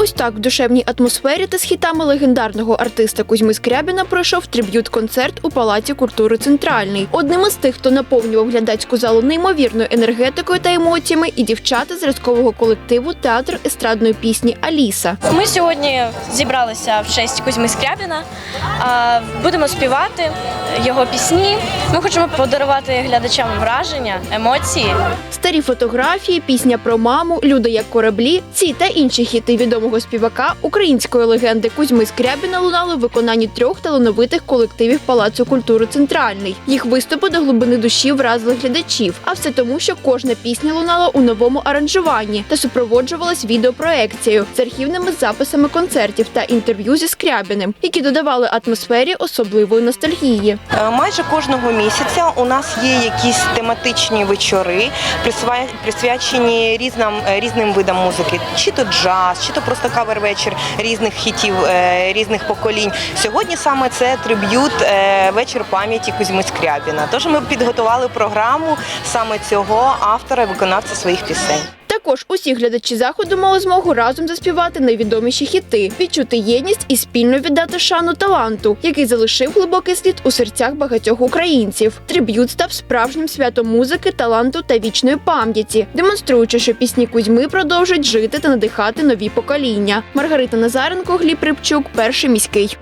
Ось так в душевній атмосфері та з хітами легендарного артиста Кузьми Скрябіна пройшов триб'ют-концерт у Палаці культури Центральний. Одним із тих, хто наповнював глядацьку залу неймовірною енергетикою та емоціями, і дівчата з рядкового колективу театр естрадної пісні Аліса. Ми сьогодні зібралися в честь Кузьми Скрябіна. Будемо співати його пісні. Ми хочемо подарувати глядачам враження, емоції. Старі фотографії, пісня про маму, люди як кораблі. Ці та інші хіти відомого співака української легенди Кузьми Скрябіна лунали в виконанні трьох талановитих колективів Палацу культури Центральний. Їх виступи до глибини душі вразили глядачів. А все тому, що кожна пісня лунала у новому аранжуванні та супроводжувалась відеопроекцією з архівними записами концертів та інтерв'ю зі Скрябіним, які додавали атмосфері особливої ностальгії. Е, Майже кожного місяця у нас є якісь тематичні вечори, присвячені різним, е, різним видам музики, чи то джаз, чи то просто кавер-вечір різних хітів, е, різних поколінь. Сьогодні саме це триб'ют е, вечір пам'яті Кузьми Скрябіна. Тож ми підготували програму саме цього автора і виконавця своїх пісень. Також усі глядачі заходу мали змогу разом заспівати найвідоміші хіти, відчути єдність і спільно віддати шану таланту, який залишив глибокий слід у серцях багатьох українців. Триб'ют став справжнім святом музики, таланту та вічної пам'яті, демонструючи, що пісні Кузьми продовжують жити та надихати нові покоління. Маргарита Назаренко, Гліб Рибчук, перший міський.